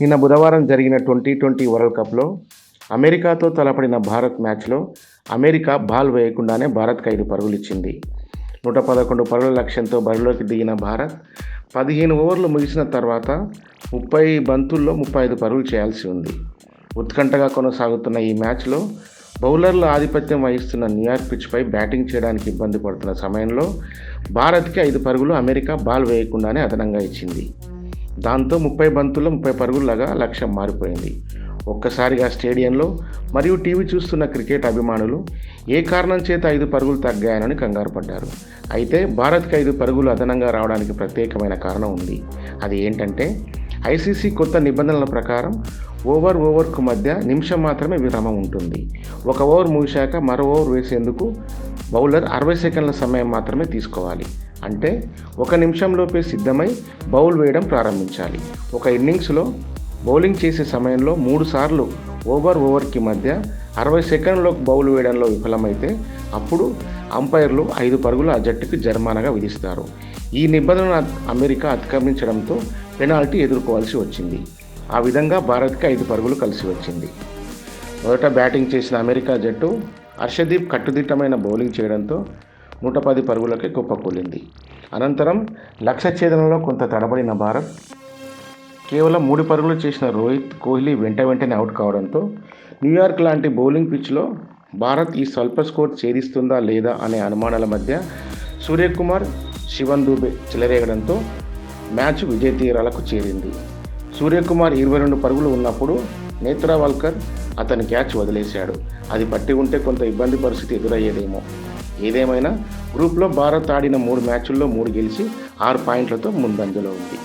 నిన్న బుధవారం జరిగిన ట్వంటీ ట్వంటీ వరల్డ్ కప్లో అమెరికాతో తలపడిన భారత్ మ్యాచ్లో అమెరికా బాల్ వేయకుండానే భారత్కు ఐదు పరుగులు ఇచ్చింది నూట పదకొండు పరుగుల లక్ష్యంతో బరిలోకి దిగిన భారత్ పదిహేను ఓవర్లు ముగిసిన తర్వాత ముప్పై బంతుల్లో ముప్పై ఐదు పరుగులు చేయాల్సి ఉంది. ఉత్కంఠగా కొనసాగుతున్న ఈ మ్యాచ్లో బౌలర్లు ఆధిపత్యం వహిస్తున్న న్యూయార్క్ పిచ్పై బ్యాటింగ్ చేయడానికి ఇబ్బంది పడుతున్న సమయంలో భారత్కి ఐదు పరుగులు అమెరికా బాల్ వేయకుండానే అదనంగా ఇచ్చింది. దాంతో ముప్పై బంతుల్లో ముప్పై పరుగుల్లాగా లక్ష్యం మారిపోయింది. ఒక్కసారిగా స్టేడియంలో మరియు టీవీ చూస్తున్న క్రికెట్ అభిమానులు ఏ కారణం చేత ఐదు పరుగులు తగ్గాయనని కంగారు పడ్డారు. అయితే భారత్కి ఐదు పరుగులు అదనంగా రావడానికి ప్రత్యేకమైన కారణం ఉంది. అది ఏంటంటే ఐసీసీ కొత్త నిబంధనల ప్రకారం ఓవర్ ఓవర్కు మధ్య నిమిషం మాత్రమే విరామం ఉంటుంది. ఒక ఓవర్ ముగిశాక మరో ఓవర్ వేసేందుకు బౌలర్ అరవై సెకండ్ల సమయం మాత్రమే తీసుకోవాలి. అంటే ఒక నిమిషంలోపే సిద్ధమై బౌల్ వేయడం ప్రారంభించాలి. ఒక ఇన్నింగ్స్లో బౌలింగ్ చేసే సమయంలో మూడు సార్లు ఓవర్ ఓవర్కి మధ్య అరవై సెకండ్లకు బౌల్ వేయడంలో విఫలమైతే అప్పుడు అంపైర్లు ఐదు పరుగులు ఆ జట్టుకు జరిమానాగా విధిస్తారు. ఈ నిబంధనను అమెరికా అతిక్రమించడంతో పెనాల్టీ ఎదుర్కోవాల్సి వచ్చింది. ఆ విధంగా భారత్కి ఐదు పరుగులు కలిసి వచ్చింది. మొదట బ్యాటింగ్ చేసిన అమెరికా జట్టు హర్షదీప్ కట్టుదిట్టమైన బౌలింగ్ చేయడంతో నూట పది పరుగులకే కుప్పకూలింది అనంతరం లక్ష ఛేదనలో కొంత తడబడిన భారత్ కేవలం మూడు పరుగులు చేసిన రోహిత్ కోహ్లీ వెంట వెంటనే అవుట్ కావడంతో న్యూయార్క్ లాంటి బౌలింగ్ పిచ్లో భారత్ ఈ స్వల్ప స్కోర్ ఛేదిస్తుందా లేదా అనే అనుమానాల మధ్య సూర్యకుమార్ శివన్ దూబే చెలరేగడంతో మ్యాచ్ విజయ తీరాలకు చేరింది. సూర్యకుమార్ ఇరవై రెండు పరుగులు ఉన్నప్పుడు నేత్రావల్కర్ అతని క్యాచ్ వదిలేశాడు. అది పట్టి ఉంటే కొంత ఇబ్బంది పరిస్థితి ఎదురయ్యేదేమో. ఏదేమైనా గ్రూప్లో భారత్ ఆడిన మూడు మ్యాచ్ల్లో మూడు గెలిచి ఆరు పాయింట్లతో ముందంజలో ఉంది.